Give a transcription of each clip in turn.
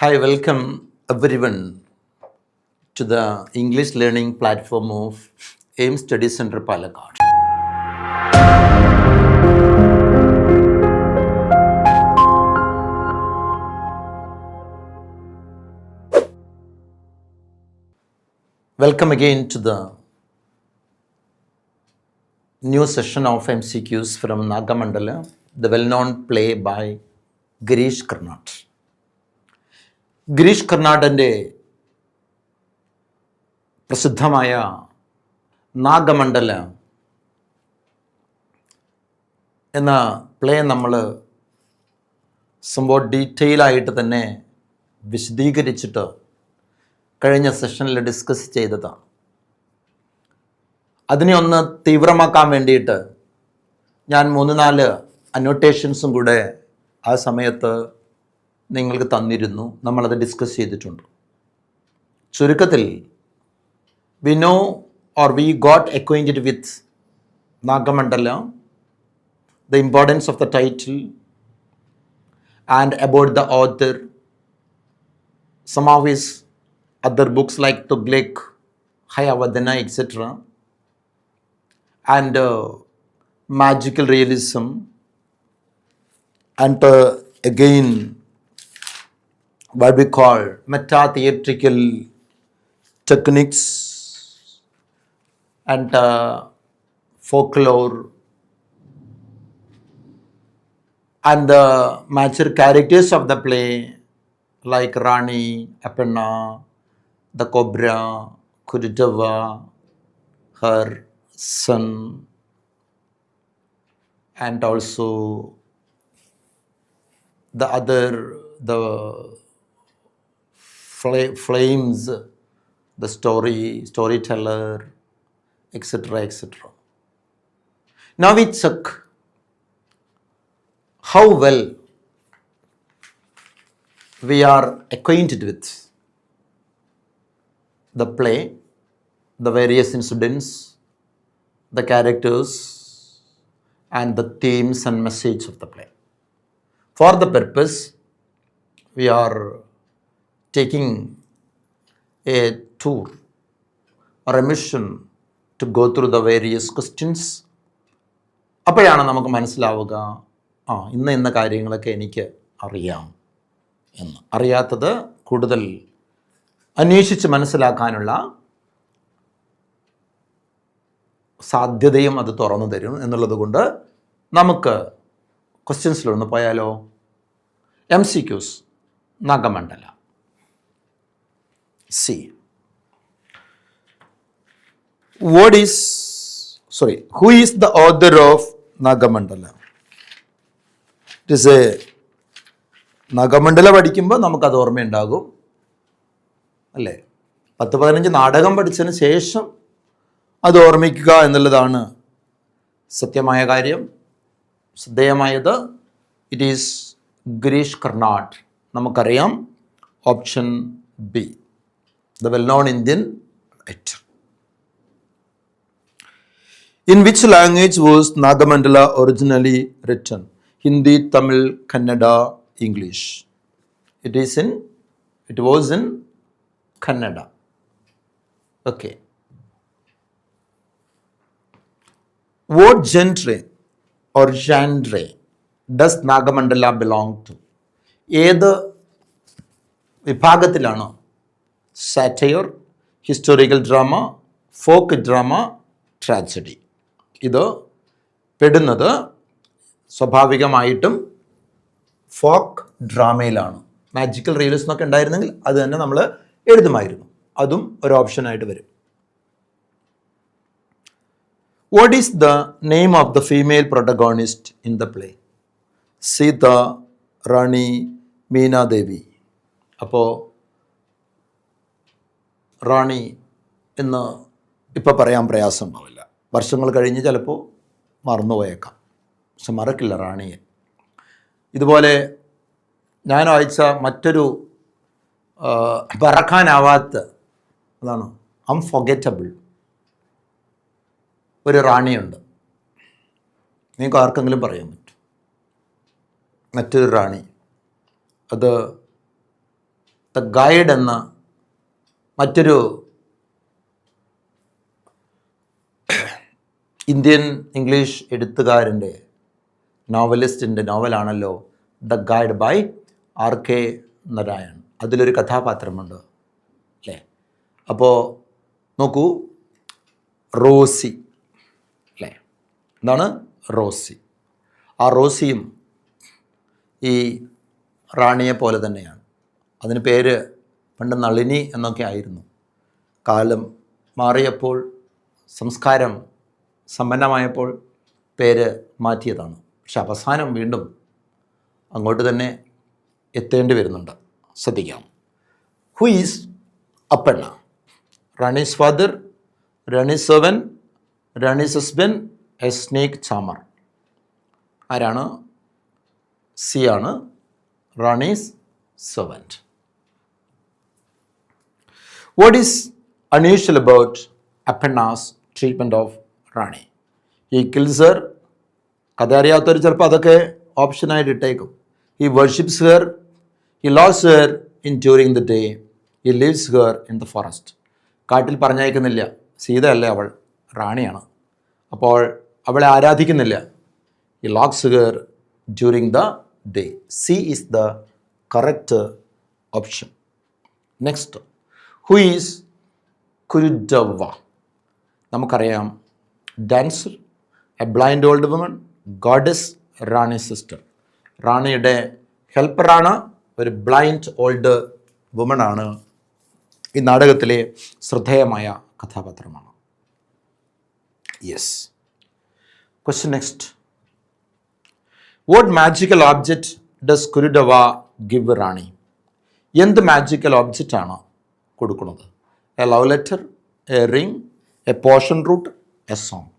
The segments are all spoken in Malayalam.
Hi, welcome everyone to the English learning platform of AIM Study Center Palakkad. Welcome again to the new session of MCQs from Nagamandala, the well known play by Girish Karnat. Girish കർണാടന്റെ പ്രസിദ്ധമായ നാഗമണ്ഡല എന്ന പ്ലേ നമ്മൾ സംഭവം ഡീറ്റെയിലായിട്ട് തന്നെ വിശദീകരിച്ചിട്ട് കഴിഞ്ഞ സെഷനിൽ ഡിസ്കസ് ചെയ്തതാണ് അതിനെ ഒന്ന് തീവ്രമാക്കാൻ വേണ്ടിയിട്ട് ഞാൻ മൂന്ന് നാല് അനോട്ടേഷൻസും കൂടെ ആ സമയത്ത് നിങ്ങൾക്ക് തന്നിരുന്നു നമ്മളത് ഡിസ്കസ് ചെയ്തിട്ടുണ്ട് ചുരുക്കത്തിൽ we know or we got acquainted with Nagamandala the importance of the title and about the author some of his other books like Tughlaq, Hayavadana, etc. And uh, magical realism. And uh, again, what we call meta theatrical techniques and uh, folklore. And the major characters of the play like Rani, Apenna, the Cobra, Kuditava, her son, and also the other, the fla- flames, the story, storyteller, etc., etc. Now we check how well we are acquainted with the play, the various incidents, the characters, and the themes and message of the play. For the purpose, we are taking a tour or a mission to go through the various questions. അപ്പോഴാണ് നമുക്ക് മനസ്സിലാവുക ആ ഇന്ന ഇന്ന കാര്യങ്ങളൊക്കെ എനിക്ക് അറിയാം എന്ന്. അറിയാത്തത് കൂടുതൽ അന്വേഷിച്ച് മനസ്സിലാക്കാനുള്ള സാധ്യതയും അത് തുറന്നു തരും എന്നുള്ളത് കൊണ്ട് നമുക്ക് ക്വസ്റ്റ്യൻസിലൊന്ന് പോയാലോ. M C Qs Nagamandala. C. What is sorry who is the author of nagamandala? It is a Nagamandala പഠിക്കുമ്പോൾ നമുക്കത് ഓർമ്മയുണ്ടാകും. അല്ലേ? പത്ത് പതിനഞ്ച് നാടകം പഠിച്ചതിന് ശേഷം അത് ഓർമ്മിക്കുക എന്നുള്ളതാണ് സത്യമായ കാര്യം. ശ്രദ്ധേയമായത് ഇറ്റ് ഈസ് ഗിരീഷ് കർണാട് നമുക്കറിയാം. Option B the well known Indian writer. In which language was Nagamandala originally written? Hindi, Tamil, Kannada, English. It is in, it was in Kannada. Okay. What genre or genre does Nagamandala belong to? ഏത് വിഭാഗത്തിലാണ് satire historical drama folk drama tragedy ഇത് പെടുന്നത് സ്വാഭാവികമായിട്ടും ഫോക്ക് ഡ്രാമയിലാണ് മാജിക്കൽ റീൽസ് എന്നൊക്കെ ഉണ്ടായിരുന്നെങ്കിൽ അത് തന്നെ നമ്മൾ എഴുതുമായിരുന്നു. അതും ഒരു ഓപ്ഷനായിട്ട് വരും. What is the name of the female protagonist in the play Sita Rani Meenadevi അപ്പോൾ റാണി എന്ന് ഇപ്പോൾ പറയാൻ പ്രയാസമുണ്ടാവില്ല വർഷങ്ങൾ കഴിഞ്ഞ് ചിലപ്പോൾ മറന്നുപോയേക്കാം. പക്ഷെ മറക്കില്ല റാണിയെ. ഇതുപോലെ ഞാൻ വായിച്ച മറ്റൊരു പറക്കാനാവാത്ത മറക്കാനാവാത്ത അതാണ് അൺഫൊഗറ്റബിൾ ഒരു റാണിയുണ്ട്. നിങ്ങൾക്ക് ആർക്കെങ്കിലും പറയാൻ പറ്റും? മറ്റൊരു റാണി. അത് ദ ഗൈഡ് എന്ന മറ്റൊരു ഇന്ത്യൻ ഇംഗ്ലീഷ് എഴുത്തുകാരന്റെ നോവലിസ്റ്റിന്റെ നോവലാണല്ലോ the guide by R K Narayan. അതിലൊരു കഥാപാത്രമുണ്ട് അല്ലേ? അപ്പോൾ നോക്കൂ റോസി അല്ലേ? എന്താണ് റോസി? ആ റോസിയും ഈ റാണിയെ പോലെ തന്നെയാണ്. അതിന് പേര് പണ്ട് നളിനി എന്നൊക്കെ ആയിരുന്നു. കാലം മാറിയപ്പോൾ സംസ്കാരം സമ്പന്നമായപ്പോൾ പേര് മാറ്റിയതാണ്. പക്ഷെ അവസാനം വീണ്ടും അങ്ങോട്ട് തന്നെ എത്തേണ്ടി വരുന്നുണ്ട്. ശ്രദ്ധിക്കാം. Who is Appanna Rani's father Rani's seven Rani's husband a snake charmer ആരാണ്? സി ആണ്. Rani's servant What is unusual about Appanna's treatment of Rani he kills her കഥ അറിയാത്തവർ ചിലപ്പോൾ അതൊക്കെ ഓപ്ഷനായിട്ട് ഇട്ടേക്കും. He worships her he locks her in during the day he leaves her in the forest കാട്ടിൽ പറഞ്ഞയക്കുന്നില്ല. സീതയല്ല അവൾ? റാണിയാണ്. അപ്പോൾ അവളെ ആരാധിക്കുന്നില്ല. He locks her during the day C is the correct option next who is Kurudavva നമുക്കറിയാം. Dancer a blind old woman goddess Rani sister റാണിയുടെ ഹെൽപ്പറാണ് ഒരു ബ്ലൈൻഡ് ഓൾഡ് വുമൺ ആണ്. ഈ നാടകത്തിലെ ശ്രദ്ധേയമായ കഥാപാത്രമാണ്. Yes question next what magical object does Kurudavva give Rani എന്ത് മാജിക്കൽ ഓബ്ജക്റ്റാണ് കൊടുക്കുന്നത്. A love letter a ring a potion root a song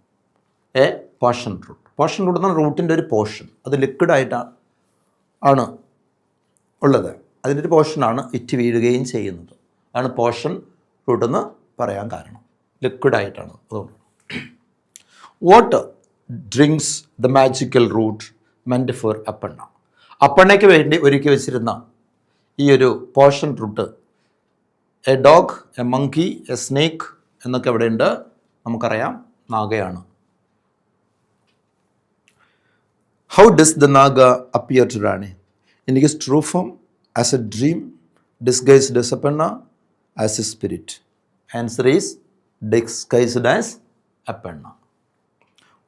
a potion root potion root എന്ന റൂട്ടിന്റെ ഒരു പോഷൻ അത് ലിക്വിഡായിട്ടാണ് ആണ് ഉള്ളത്. അതിന്റെ ഒരു പോർഷനാണ് ഇറ്റ് വീഴുകയും ചെയ്യുന്നത്. അതാണ് പോർഷൻ റൂട്ട് എന്ന് പറയാൻ കാരണം. ലിക്വിഡായിട്ടാണ് അതുകൊണ്ട്. What drinks the magical root meant for Appanna? അപ്പണ്ണയ്ക്ക് വേണ്ടി ഒരുക്കി വെച്ചിരുന്ന ഈ ഒരു potion root a dog a monkey a snake എന്നൊക്കെ ഇവിടെയുണ്ട്. നമുക്കറിയാം. നാഗയാണ്. How does the Naga appear to Rani എനിക്ക് സ്ട്രൂഫം as a dream disguised as Appanna as a spirit answer is disguised as Appanna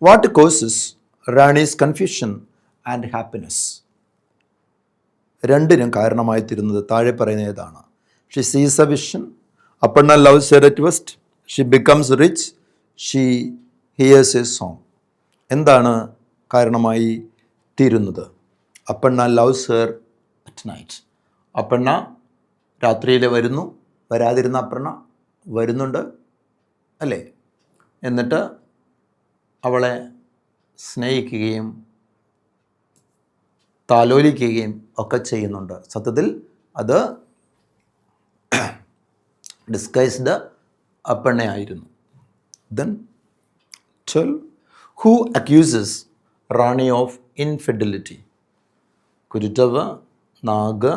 what causes Rani's confusion and happiness രണ്ടിനും കാരണമായി തീരുന്നത് താഴെ പറയുന്ന ഏതാണ്? She sees a vision Appanna loves her at west she becomes rich she hears a song എന്താണ് കാരണമായി തീരുന്നത്? Appanna loves her at night Appanna രാത്രിയിൽ വരുന്നു. വരാതിരുന്ന അപ്പണ്ണ വരുന്നുണ്ട്. അല്ലേ? എന്നിട്ട് അവളെ സ്നേഹിക്കുകയും താലോലിക്കുകയും ഒക്കെ ചെയ്യുന്നുണ്ട്. സത്യത്തിൽ അത് disguised അപ്പണ്ണയായിരുന്നു. Then twelve who accuses Rani of infidelity Kurudavva Naga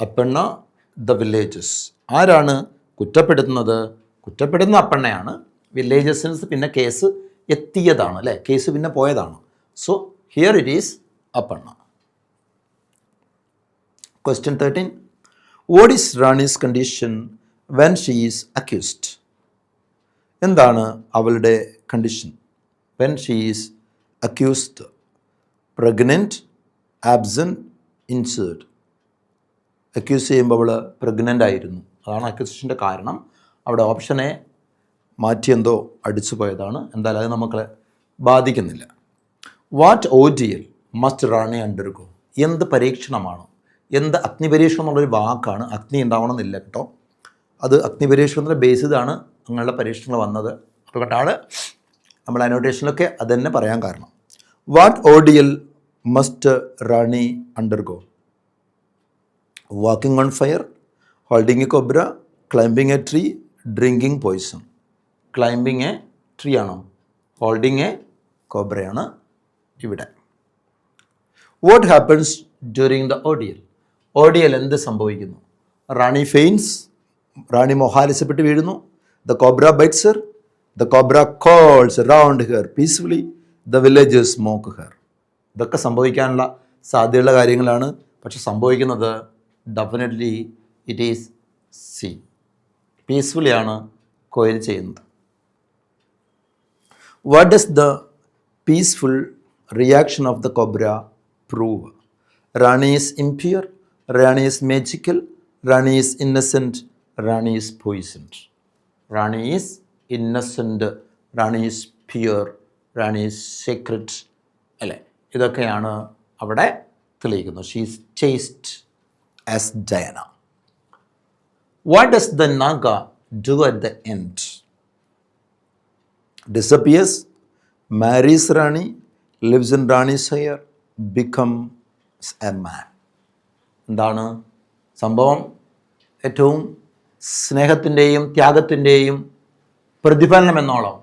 Appanna the villagers ആരാണ് കുറ്റപ്പെടുത്തുന്നത്? കുറ്റപ്പെടുന്ന അപ്പണ്ണയാണ്. വില്ലേജസിന് പിന്നെ കേസ് എത്തിയതാണ് അല്ലേ? കേസ് പിന്നെ പോയതാണ്. So here it is Appanna question thirteen what is Rani's condition when she is accused എന്താണ് അവളുടെ condition when she is accused pregnant absent insane accuse ചെയ്യുമ്പോൾ അവൾ പ്രഗ്നന്റ് ആയിരുന്നു. അതാണ് അക്യൂസിഷന്റെ കാരണം. അവിടെ ഓപ്ഷനെ മാറ്റിയെന്തോ അടിച്ചു പോയതാണ്. എന്തായാലും അത് നമുക്ക് ബാധിക്കുന്നില്ല. What ordeal must Rani undergo എന്ത് പരീക്ഷണമാണ്? എന്ത് അഗ്നിപരീക്ഷണം എന്നുള്ളൊരു വാക്കാണ്. അഗ്നി ഉണ്ടാവണമെന്നില്ല കേട്ടോ. അത് അഗ്നിപരീക്ഷണത്തിന്റെ ബേസിതാണ് അങ്ങനെയുള്ള പരീക്ഷണങ്ങൾ വന്നത്. അതുകൊണ്ടാണ് നമ്മൾ അനോട്ടേഷനിലൊക്കെ അത് തന്നെ പറയാൻ കാരണം. What ordeal must Rani undergo walking on fire holding a cobra climbing a tree drinking poison climbing a tree ആണോ? ഹോൾഡിംഗ് എ കോബ്രയാണ് ഇവിടെ. What happens during the ordeal ordeal എന്ത് സംഭവിക്കുന്നു? റാണി ഫെയിൻസ് റാണി മോഹാലിസപ്പെട്ട് വീഴുന്നു. The cobra bites her the cobra coils round her peacefully the villagers mock her ഇതൊക്കെ സംഭവിക്കാനുള്ള സാധ്യതയുള്ള കാര്യങ്ങളാണ്. പക്ഷെ സംഭവിക്കുന്നത് ഡെഫിനറ്റ്ലി ഇറ്റ് ഈസ് സി പീസ്ഫുള്ളിയാണ് കോയിൽ ചെയ്യുന്നത്. What does the peaceful reaction of the cobra prove Rani is impure Rani is magical Rani is innocent Rani is poisoned Rani is innocent Rani is pure Rani is secret അല്ലേ? ഇതൊക്കെയാണ് അവിടെ തെളിയിക്കുന്നത്. She's chaste as Diana what does the Naga do at the end disappears marries Rani lives in Rani's hair, becomes a man എന്താണ് സംഭവം? ഏറ്റവും സ്നേഹത്തിന്റെയും ത്യാഗത്തിന്റെയും പ്രതിഫലനം എന്നോളം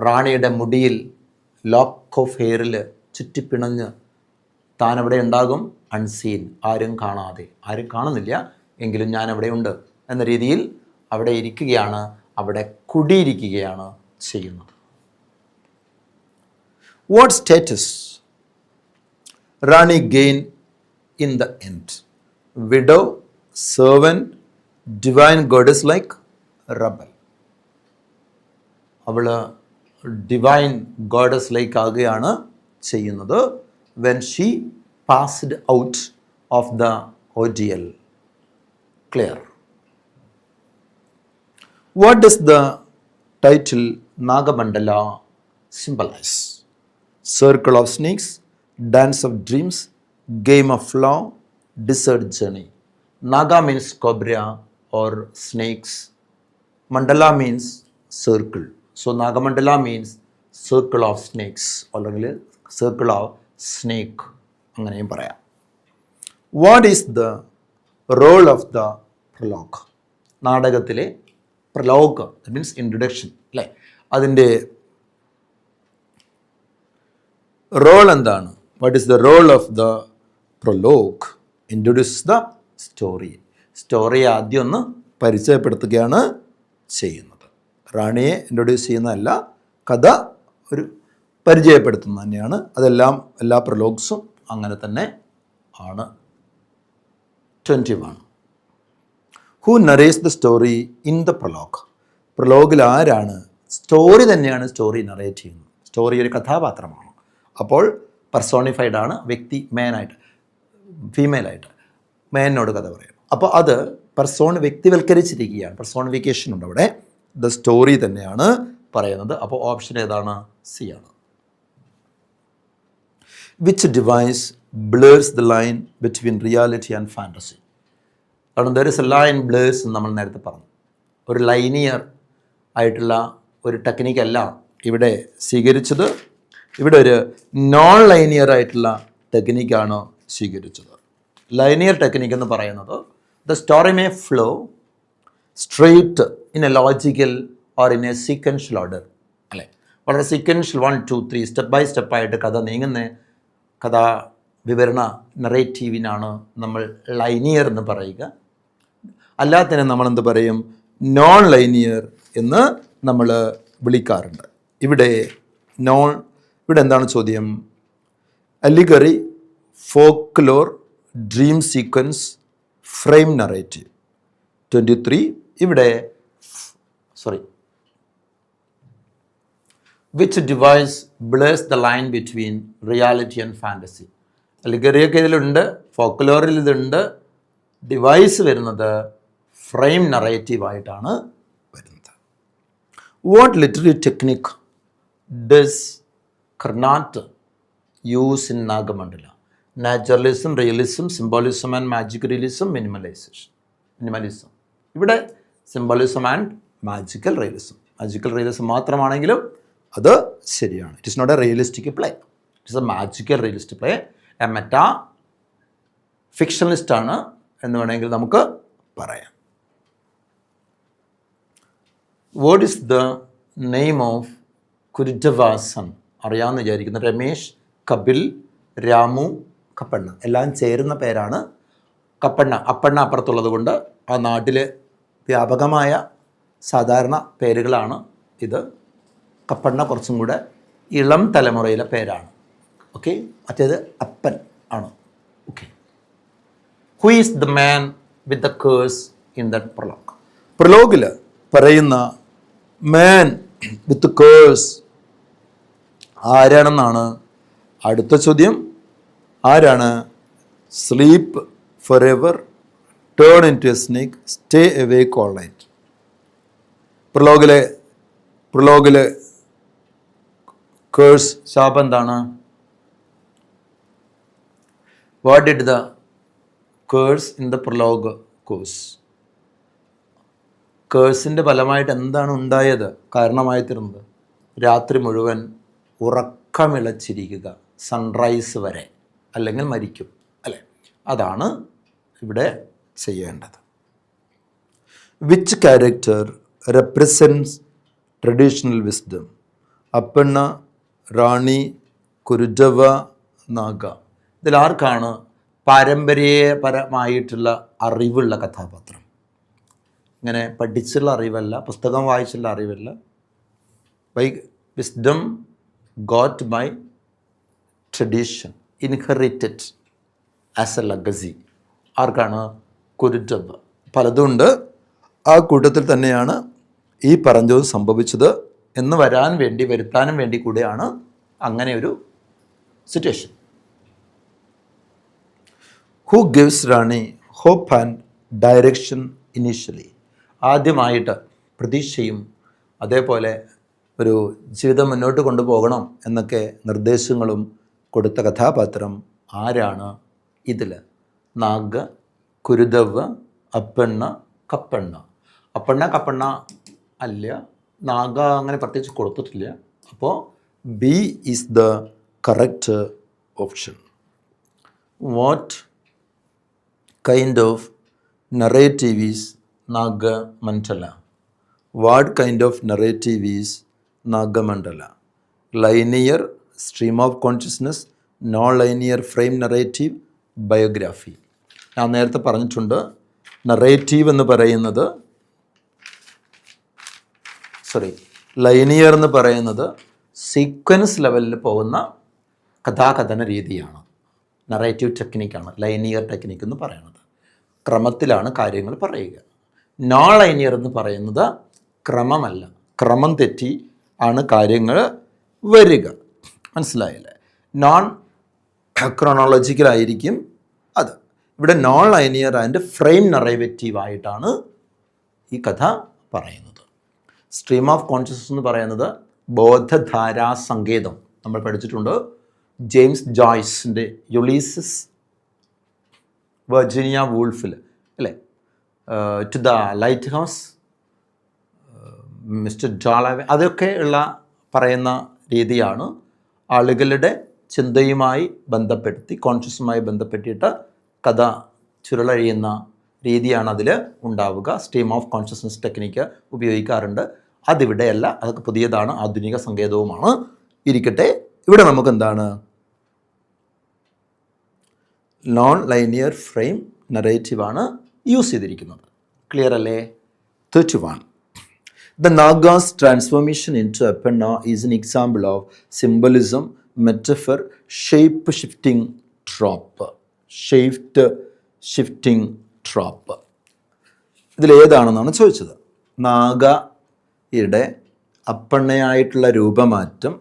റാണിയുടെ മുടിയിൽ ലോക്ക് ഓഫ് ഹെയറിൽ ചുറ്റിപ്പിണഞ്ഞ് താൻ അവിടെ ഉണ്ടാകും. അൺസീൻ ആരും കാണാതെ. ആരും കാണുന്നില്ല. എങ്കിലും ഞാൻ അവിടെ ഉണ്ട് എന്ന രീതിയിൽ അവിടെ ഇരിക്കുകയാണ്. അവിടെ കുടിയിരിക്കുകയാണ് ചെയ്യുന്നത്. What status Rani gain in the end widow servant divine goddess like rebel അവൾ ഡിവൈൻ ഗോഡസ് ലൈക്ക് ആകുകയാണ് ചെയ്യുന്നത് when she passed out of the oh clear What does the title Nagamandala symbolize? Circle of snakes, dance of dreams, game of law, desert journey. Naga means cobra or snakes. Mandala means circle. So Nagamandala means circle of snakes. അല്ലെങ്കിൽ circle of snake. അങ്ങനെയും പറയാം what is the role of the prologue നാടകത്തിലെ പ്രലോഗ് മീൻസ് ഇൻട്രൊഡക്ഷൻ അല്ലേ? അതിന്റെ റോൾ എന്താണ്? What is the role of the prologue introduce the story story ആദ്യം ഒന്ന് പരിചയപ്പെടുത്തുകയാണ് ചെയ്യുന്നത്. റാണിയെ ഇൻട്രൊഡ്യൂസ് ചെയ്യുന്നതല്ല കഥ ഒരു പരിചയപ്പെടുത്തുന്നത് തന്നെയാണ്. അതെല്ലാം എല്ലാ പ്രലോഗ്സും അങ്ങനെ തന്നെ ആണ്. Twenty one who narrates the story in the prologue പ്രലോഗിൽ ആരാണ്? സ്റ്റോറി തന്നെയാണ് സ്റ്റോറി നറേറ്റ് ചെയ്യുന്നത്. സ്റ്റോറി ഒരു കഥാപാത്രമാണ്. അപ്പോൾ പെർസോണിഫൈഡ് ആണ് വ്യക്തി മേനായിട്ട് ഫീമെയിലായിട്ട് മേനോട് കഥ പറയും. അപ്പോൾ അത് പെർസോൺ വ്യക്തിവൽക്കരിച്ചിരിക്കുകയാണ് പെർസോണിഫിക്കേഷൻ ഉണ്ട് അവിടെ ദ സ്റ്റോറി തന്നെയാണ് പറയുന്നത്. അപ്പോൾ ഓപ്ഷൻ ഏതാണ്? സി ആണ്. Which device blurs the line between reality and fantasy കാരണം there is a line blurs എന്ന് നമ്മൾ നേരത്തെ പറഞ്ഞു. ഒരു ലൈനിയർ ആയിട്ടുള്ള ഒരു ടെക്നിക്കല്ല ഇവിടെ സ്വീകരിച്ചത്. ഇവിടെ ഒരു നോൺ ലൈനിയർ ആയിട്ടുള്ള ടെക്നിക്കാണ് സ്വീകരിച്ചത്. ലൈനിയർ ടെക്നിക്ക് എന്ന് പറയുന്നത് the story may flow straight in a logical or in a sequential order അല്ലേ? വളരെ sequential one two three step by സ്റ്റെപ്പായിട്ട് കഥ നീങ്ങുന്ന കഥ വിവരണ നറേറ്റീവിനാണ് നമ്മൾ ലൈനിയർ എന്ന് പറയുക. അല്ലാത്തതിനെ നമ്മൾ എന്ത് പറയും? നോൺ ലൈനിയർ എന്ന് നമ്മൾ വിളിക്കാറുണ്ട്. ഇവിടെ നോൺ ഇവിടെ എന്താണ് ചോദ്യം? Allegory folklore dream sequence frame narrative twenty three ഇവിടെ sorry which device blurs the line between reality and fantasy അലിഗറിയൊക്കെ ഇതിലുണ്ട് ഫോക്ലോറിൽ ഇതുണ്ട്. ഡിവൈസ് വരുന്നത് ഫ്രെയിം നറേറ്റീവായിട്ടാണ് വരുന്നത്. What literary technique does Karnad use in Nagamandala naturalism realism symbolism and magic realism minimalisation minimalism ഇവിടെ symbolism and magical realism magical realism മാത്രമാണെങ്കിലും അത് ശരിയാണ്. It is not a realistic play it is a magical realistic play a metafictionist ആണ് എന്ന് വേണമെങ്കിൽ നമുക്ക് പറയാം. What is the name of കുരുജവാസൻ അറിയാമെന്ന് വിചാരിക്കുന്നു. രമേശ് കപിൽ രാമു കപ്പണ്ണ. എല്ലാം ചേരുന്ന പേരാണ് കപ്പണ്ണ. അപ്പണ്ണ അപ്പുറത്തുള്ളത് കൊണ്ട് ആ നാട്ടിൽ വ്യാപകമായ സാധാരണ പേരുകളാണ് ഇത്. കപ്പണ്ണ കുറച്ചും കൂടെ ഇളം തലമുറയിലെ പേരാണ്. ഓക്കെ മറ്റേത് അപ്പൻ ആണ്. Okay who is the man with the curse in the prologue പ്രൊലോഗിൽ പറയുന്ന മാൻ വിത്ത് കേഴ്സ് ആരാണെന്നാണ് അടുത്ത ചോദ്യം? ആരാണ്? Sleep for ever turn into a snake stay awake all night പ്രലോകിലെ പ്രലോകിലെ കേഴ്സ് ശാപം എന്താണ്? What did the curse in the prologue course കേഴ്സിന്റെ ഫലമായിട്ട് എന്താണ് ഉണ്ടായത്? കാരണമായി തീർന്നത് രാത്രി മുഴുവൻ ഉറക്കമിളച്ചിരിക്കുക സൺറൈസ് വരെ. അല്ലെങ്കിൽ മരിക്കും അല്ലേ? അതാണ് ഇവിടെ ചെയ്യേണ്ടത്. Which character represents traditional wisdom Appanna Rani Kurudavva Naga. ഇതിലാർക്കാണ് പാരമ്പര്യപരമായിട്ടുള്ള അറിവുള്ള കഥാപാത്രം? ഇങ്ങനെ പഠിച്ചുള്ള അറിവല്ല പുസ്തകം വായിച്ചുള്ള അറിവല്ല. By wisdom got by tradition inherited as a legacy ആർക്കാണ്? കുരുറ്റബ് പലതുണ്ട്. ആ കൂട്ടത്തിൽ തന്നെയാണ് ഈ പറഞ്ഞത് സംഭവിച്ചത് എന്ന് വരാൻ വേണ്ടി വരുത്താനും വേണ്ടി കൂടെയാണ് അങ്ങനെ ഒരു situation who gives Rani hope and direction initially ആദ്യമായിട്ട് പ്രതീക്ഷയും അതേപോലെ ഒരു ജീവിതം മുന്നോട്ട് കൊണ്ടുപോകണം എന്നൊക്കെ നിർദ്ദേശങ്ങളും കൊടുത്ത കഥാപാത്രം ആരാണ്? ഇതിൽ നാഗ കുരുദവ് അപ്പണ്ണ കപ്പണ്ണ. അപ്പണ്ണ കപ്പണ്ണ അല്ല നാഗ അങ്ങനെ പ്രത്യേകിച്ച് കൊടുത്തിട്ടില്ല. അപ്പോൾ B is the correct option what kind of narrative is Nagamandala what kind of narrative is Nagamandala linear stream of consciousness non linear frame narrative biography ഞാൻ നേരത്തെ പറഞ്ഞിട്ടുണ്ട് നറേറ്റീവ് എന്ന് പറയുന്നത് സോറി ലൈനിയർ എന്ന് പറയുന്നത് സീക്വൻസ് ലെവലിൽ പോകുന്ന കഥാകഥന രീതിയാണ്. നറേറ്റീവ് ടെക്നിക്കാണ് ലൈനിയർ ടെക്നിക്ക് എന്ന് പറയുന്നത്. ക്രമത്തിലാണ് കാര്യങ്ങൾ പറയുക. നോൺ ലൈനിയർ എന്ന് പറയുന്നത് ക്രമമല്ല ക്രമം തെറ്റി ആണ് കാര്യങ്ങൾ വരിക. മനസ്സിലായില്ലേ? നോൺ ക്രോണോളജിക്കലായിരിക്കും അത്. ഇവിടെ നോൺ ലൈനിയർ ആൻഡ് ഫ്രെയിം നറേവേറ്റീവായിട്ടാണ് ഈ കഥ പറയുന്നത്. സ്ട്രീം ഓഫ് കോൺഷ്യസ്നസ് എന്ന് പറയുന്നത് ബോധധാരാ സങ്കേതം. നമ്മൾ പഠിച്ചിട്ടുണ്ട് ജെയിംസ് ജോയ്സിന്റെ യുളീസസ് വെർജീനിയ വൂൾഫിൽ അല്ലേ? To the lighthouse mister Dalloway അതൊക്കെ ഉള്ള പറയുന്ന രീതിയാണ് ആളുകളുടെ ചിന്തയുമായി ബന്ധപ്പെടുത്തി കോൺഷ്യസുമായി ബന്ധപ്പെട്ടിട്ട് കഥ ചുരുളഴിയുന്ന രീതിയാണ് അതിൽ ഉണ്ടാവുക. സ്ട്രീം ഓഫ് കോൺഷ്യസ്നസ് ടെക്നിക്ക് ഉപയോഗിക്കാറുണ്ട്. അതിവിടെയല്ല അതൊക്കെ പുതിയതാണ് ആധുനിക സങ്കേതവുമാണ്. ഇരിക്കട്ടെ ഇവിടെ നമുക്ക് എന്താണ് നോൺ ലൈനിയർ ഫ്രെയിം നറേറ്റീവാണ് യൂസ് ചെയ്തിരിക്കുന്നത്. ക്ലിയർ അല്ലേ? Thirty one The Naga's transformation into Appanna is an example of symbolism, metaphor, shape shifting trope. Shaped shifting trope. ഇതിലേതാണെന്നാണ് ചോദിച്ചത് നാഗയുടെ അപ്പണ്ണയായിട്ടുള്ള രൂപമാറ്റം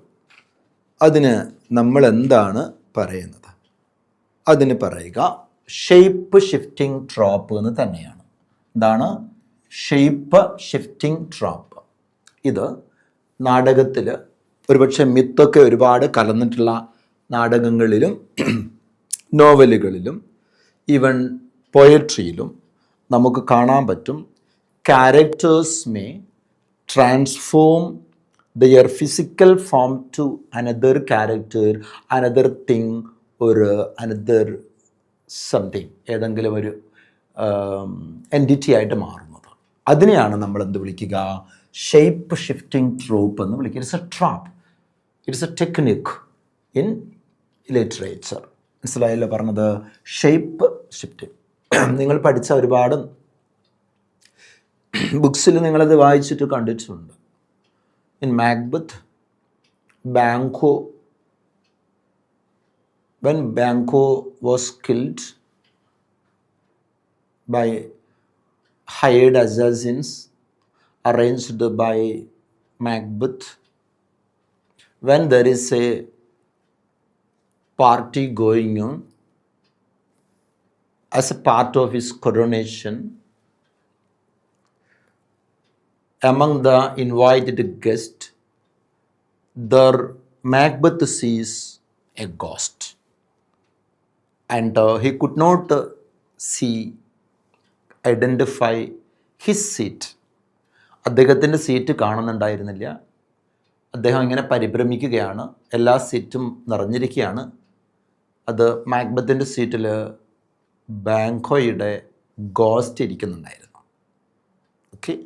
അതിന് നമ്മൾ എന്താണ് പറയുന്നത് അതിന് പറയുക ഷേപ്പ് ഷിഫ്റ്റിംഗ് ട്രോപ്പ് എന്ന് തന്നെയാണ് എന്താണ് ഷേപ്പ് ഷിഫ്റ്റിംഗ് ട്രാപ്പ് ഇത് നാടകത്തിൽ ഒരുപക്ഷെ മിത്തൊക്കെ ഒരുപാട് കലർന്നിട്ടുള്ള നാടകങ്ങളിലും നോവലുകളിലും ഈവൻ പോയട്രിയിലും നമുക്ക് കാണാൻ പറ്റും. Characters may transform their physical form to another character another thing ഒരു അനദർ സംതിങ് ഏതെങ്കിലും ഒരു എന്റിറ്റി ആയിട്ട് മാറുന്നത് അതിനെയാണ് നമ്മൾ എന്ത് വിളിക്കുക? ഷേപ്പ് ഷിഫ്റ്റിംഗ് ട്രോപ്പ് എന്ന് വിളിക്കുക. It's a trap it's a technique in literature മനസ്സിലായല്ലോ പറഞ്ഞത്? ഷേപ്പ് ഷിഫ്റ്റിംഗ് നിങ്ങൾ പഠിച്ച ഒരുപാട് ബുക്സിൽ നിങ്ങളത് വായിച്ചിട്ട് കണ്ടിട്ടുണ്ട്. In Macbeth Banquo when Banquo was killed by hired assassins arranged by Macbeth. When there is a party going on, as a part of his coronation, among the invited guests, there Macbeth sees a ghost, and uh, he could not uh, see identify his seat അദ്ദേഹത്തിന്റെ സീറ്റ് കാണുന്നുണ്ടായിരുന്നില്ല. അദ്ദേഹം ഇങ്ങനെ പരിഭ്രമിക്കുകയാണ്. എല്ലാ സീറ്റും നിറഞ്ഞിരിക്കുകയാണ്. അത് മാക്ബത്തിന്റെ സീറ്റിൽ ബാങ്കോയുടെ ഗോസ്റ്റ് ഇരിക്കുന്നുണ്ടായിരുന്നു. ഓക്കെ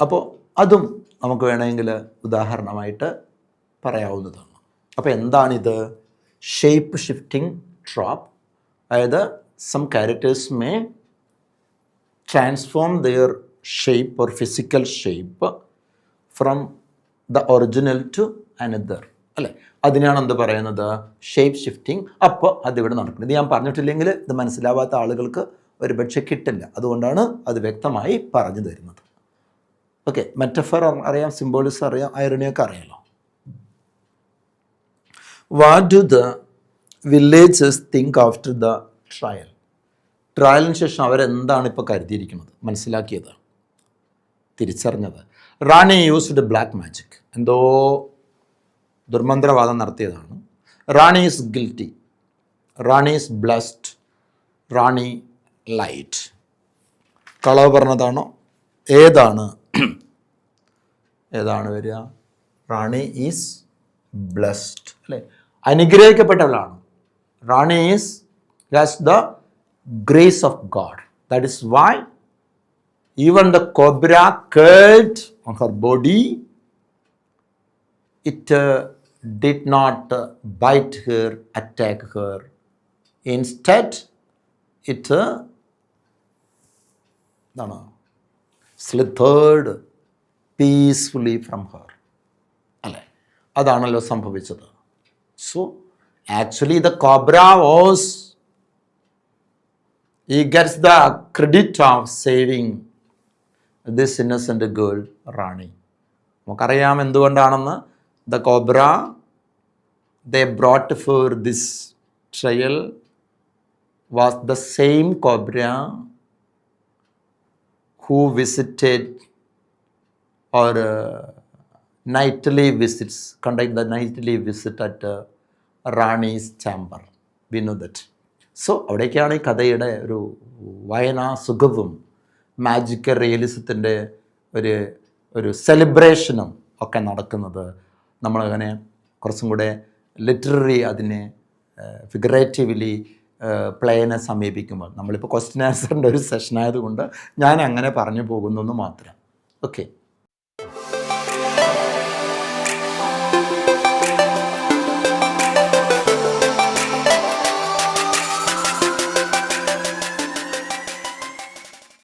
അപ്പോൾ അതും നമുക്ക് വേണമെങ്കിൽ ഉദാഹരണമായിട്ട് പറയാവുന്നതാണ്. അപ്പോൾ എന്താണിത്? ഷേപ്പ് ഷിഫ്റ്റിംഗ് ട്രോപ്പ് അതായത് some characters may transform their shape or physical shape from the original to another അല്ലേ? അതിനാണ് എന്ത് പറയുന്നത്? ഷേപ്പ് ഷിഫ്റ്റിംഗ് അപ്പോൾ അതിവിടെ നടക്കുന്നത് ഇത് ഞാൻ പറഞ്ഞിട്ടില്ലെങ്കിൽ ഇത് മനസ്സിലാവാത്ത ആളുകൾക്ക് ഒരുപക്ഷെ കിട്ടില്ല. അതുകൊണ്ടാണ് അത് വ്യക്തമായി പറഞ്ഞു തരുന്നത്. ഓക്കെ മെറ്റഫർ അറിയാം സിംബോളിസം അറിയാം ഐറണിയൊക്കെ അറിയാലോ? What do the villagers think after the trial ട്രയലിന് ശേഷം അവരെന്താണ് ഇപ്പോൾ കരുതിയിരിക്കുന്നത്? മനസ്സിലാക്കിയത്? തിരിച്ചറിഞ്ഞത്? Rani used black magic. എന്തോ ദുർമന്ത്രവാദം നടത്തിയതാണ്. Rani is guilty. Rani is blessed. Rani lied കളവ് പറഞ്ഞതാണോ? ഏതാണ്? ഏതാണ് വരിക? Rani is blessed. അല്ലേ? അനുഗ്രഹിക്കപ്പെട്ടവളാണ്. Rani is has the grace of God. That is why even the cobra curled on her body, it uh, did not uh, bite her, attack her. Instead, it uh, no, no, slithered peacefully from her. അല്ലേ അതാണല്ലോ സംഭവിച്ചത് so actually the cobra was he gets the credit of saving this innocent girl Rani നമുക്കറിയാം എന്തുകൊണ്ടാണെന്ന് the cobra the brought for this trial was the same cobra who visited uh, conduct the nightly visit at uh, Rani's chamber. We know that. So അവിടേക്കാണ് ഈ കഥയുടെ ഒരു വായനാ സുഖവും മാജിക്കൽ റിയലിസത്തിന്റെ ഒരു ഒരു സെലിബ്രേഷനും ഒക്കെ നടക്കുന്നത്. നമ്മളങ്ങനെ കുറച്ചും കൂടെ ലിറ്റററി അതിനെ ഫിഗറേറ്റീവ്ലി പ്ലേനെ സമീപിക്കുമ്പോൾ. നമ്മളിപ്പോൾ ക്വസ്റ്റ്യൻ ആൻസറിന്റെ ഒരു സെഷൻ ആയതുകൊണ്ട് ഞാൻ അങ്ങനെ പറഞ്ഞു പോകുന്നു മാത്രം. ഓക്കെ